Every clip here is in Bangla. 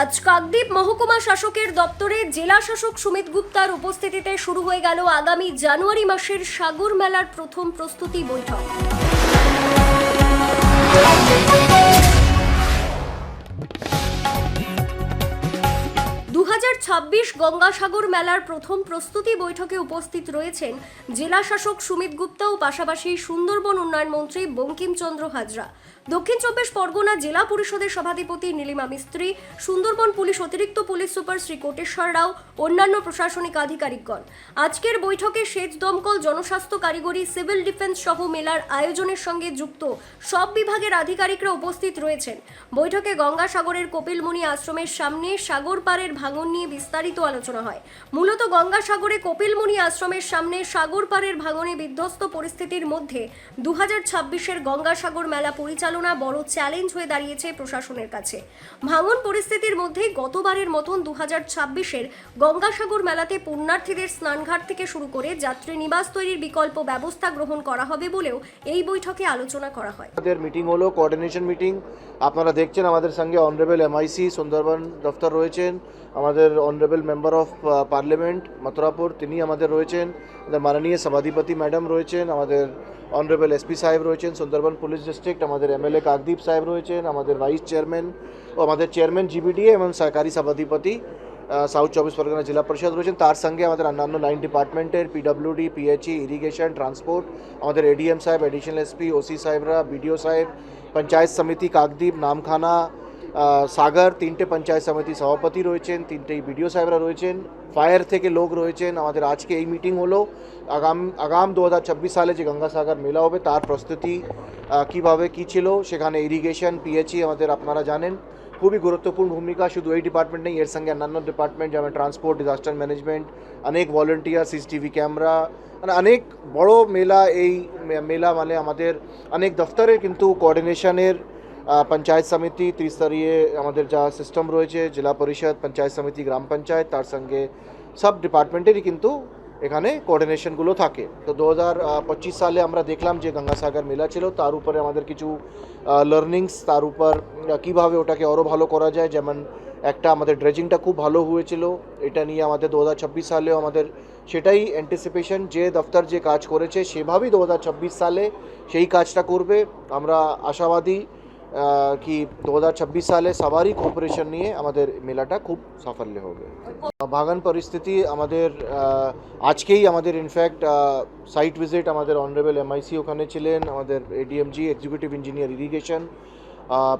আজ কাকদ্বীপ মহকুমা শাসকের দপ্তরে জেলা শাসক সুমিত গুপ্তার উপস্থিতিতে শুরু হয়ে গেল আগামী জানুয়ারি মাসের সাগর মেলার প্রথম প্রস্তুতি বৈঠক। গঙ্গাসাগর মেলার প্রথম প্রস্তুতি বৈঠকে উপস্থিত রয়েছেন জেলা শাসক সুমিত গুপ্তা ও পাশাপাশি সুন্দরবন উন্নয়ন মন্ত্রী বঙ্কিমচন্দ্র হাজরা। দক্ষিণ চব্বিশ পরগনা জেলা পরিষদের সভাধিপতি নীলিমা মিস্ত্রি, সুন্দরবন পুলিশ অতিরিক্ত পুলিশ সুপার শ্রী কোটেশ্বর রাও, অন্যান্য প্রশাসনিক আধিকারিকগণ। আজকের বৈঠকে সেচ দমকল, জনস্বাস্থ্য কারিগরি, সিভিল ডিফেন্স সহ মেলার আয়োজনের সঙ্গে যুক্ত সব বিভাগের আধিকারিকরা উপস্থিত রয়েছেন। বৈঠকে গঙ্গাসাগরের কপিলমুনি আশ্রমের সামনে সাগর পাড়ের ভাঙন নিয়ে বিস্তারিত আলোচনা হয়। মূলত গঙ্গাসাগরে কপিলমুনি আশ্রমের সামনে সাগর পাড়ের ভাঙনে বিধ্বস্ত পরিস্থিতির মধ্যে দু হাজার ছাব্বিশের গঙ্গাসাগর মেলা পরিচালনা বড় চ্যালেঞ্জ হয়ে দাঁড়িয়েছে প্রশাসনের কাছে। ভাঙন পরিস্থিতির মধ্যেই গতবারের মতন দু হাজার ছাব্বিশের গঙ্গাসাগর মেলাতে পুণ্যার্থীদের স্নানঘাট থেকে শুরু করে যাত্রী নিবাস তৈরির বিকল্প ব্যবস্থা গ্রহণ করা হবে বলেও এই বৈঠকে আলোচনা করা হয়। আমাদের মিটিং হলো কোঅর্ডিনেশন মিটিং আপনারা দেখছেন আমাদের সঙ্গে অনারেবল এমআইসি সুন্দরবন দফতর রয়েছেন। আমাদের honourable member of parliament Mathurapur তিনি আমাদের রয়েছেন। আমাদের মাননীয় সভাধিপতি ম্যাডাম রয়েছেন, আমাদের অনারেবল এসপি সাহেব রয়েছেন, সুন্দরবন পুলিশ ডিস্ট্রিক্ট আমাদের এমএলএ কাকদীপ সাহেব রয়েছেন, আমাদের ভাইস চেয়ারম্যান ও আমাদের চেয়ারম্যান জিবিডিএ এবং সহকারী সভাধিপতি সাউথ চব্বিশ পরগনা জেলা পরিষদ রয়েছেন। তার সঙ্গে আমাদের অন্যান্য লাইন ডিপার্টমেন্টের পিডব্লিউডি পিএইচই ইরিগেশন ট্রান্সপোর্ট আমাদের এডিএম সাহেব এডিশনাল এসপি ওসি সাহেবরা বিডিও সাহেব, পঞ্চায়েত সমিতি কাকদ্বীপ, নামখানা সাগর, তিনটে পঞ্চায়েত সমিতি সভাপতি রয়েছেন তিনটে বিডিও সাহেবরা রয়েছেন, ফায়ার থেকে লোক রয়েছেন। আমাদের আজকে এই মিটিং হলো। আগাম আগাম দু হাজার ছাব্বিশ সালে যে গঙ্গাসাগর মেলা হবে, তার প্রস্তুতি কীভাবে কী ছিল, সেখানে ইরিগেশন পিএইচই আমাদের আপনারা জানেন। খুবই গুরুত্বপূর্ণ ভূমিকা, শুধু এই ডিপার্টমেন্ট নেই, এর সঙ্গে অন্যান্য ডিপার্টমেন্ট যেমন ট্রান্সপোর্ট ডিজাস্টার ম্যানেজমেন্ট অনেক ভলেন্টিয়ার সিসিটিভি ক্যামেরা মানে অনেক বড় মেলা, এই মেলা মানে আমাদের অনেক দফতরের কিন্তু কোঅর্ডিনেশনের পঞ্চায়েত সমিতি ত্রিস্তরীয় আমাদের যা সিস্টেম রয়েছে, জেলা পরিষদ, পঞ্চায়েত সমিতি, গ্রাম পঞ্চায়েত, তার সঙ্গে সব ডিপার্টমেন্টেরই কিন্তু এখানে কোঅর্ডিনেশনগুলো থাকে। তো দু হাজার পঁচিশ সালে আমরা দেখলাম যে গঙ্গাসাগর মেলা ছিল, তার উপরে আমাদের কিছু লার্নিংস তার উপর কীভাবে ওটাকে আরও ভালো করা যায়, যেমন একটা আমাদের ড্রেজিংটা খুব ভালো হয়েছিল, এটা নিয়ে আমাদের দু হাজার ছাব্বিশ সালেও আমাদের সেটাই অ্যান্টিসিপেশন যে দফতর যে কাজ করেছে, সেভাবেই দু হাজার ছাব্বিশ সালে সেই কাজটা করবে। আমরা আশাবাদী কি দু হাজার ছাব্বিশ সালে সবারই কোঅপারেশন নিয়ে আমাদের মেলাটা খুব সাফল্য হবে। বাগান পরিস্থিতি আমাদের আজকেই আমাদের ইনফ্যাক্ট সাইট ভিজিট আমাদের অনারেবল এমআইসি ওখানে ছিলেন, আমাদের ADMG executive engineer irrigation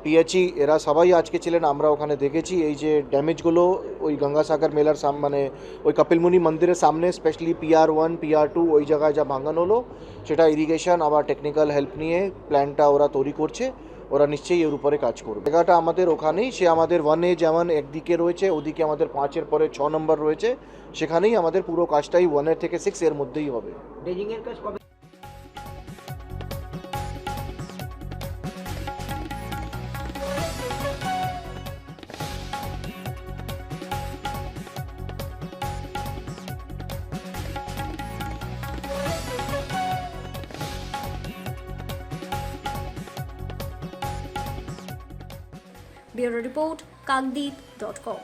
PHE এরা সবাই আজকে ছিলেন, আমরা ওখানে দেখেছি এই যে ড্যামেজগুলো ওই গঙ্গাসাগর মেলার সাম মানে ওই কপিলমুনি মন্দিরের সামনে specially PR one PR two ওই জায়গায় যা ভাঙান হলো, সেটা ইরিগেশন আবার টেকনিক্যাল হেল্প নিয়ে প্ল্যানটা ওরা তৈরি করছে। ওরা নিশ্চয়ই এর উপরে কাজ করবে। জায়গাটা আমাদের ওখানেই, সে আমাদের ওয়ানে যেমন একদিকে রয়েছে, ওদিকে আমাদের পাঁচের পরে ছ নম্বর রয়েছে, সেখানেই আমাদের পুরো কাজটাই ওয়ানের থেকে সিক্স এর মধ্যেই হবে। কাজ কবে bureau report Kakdwip dot com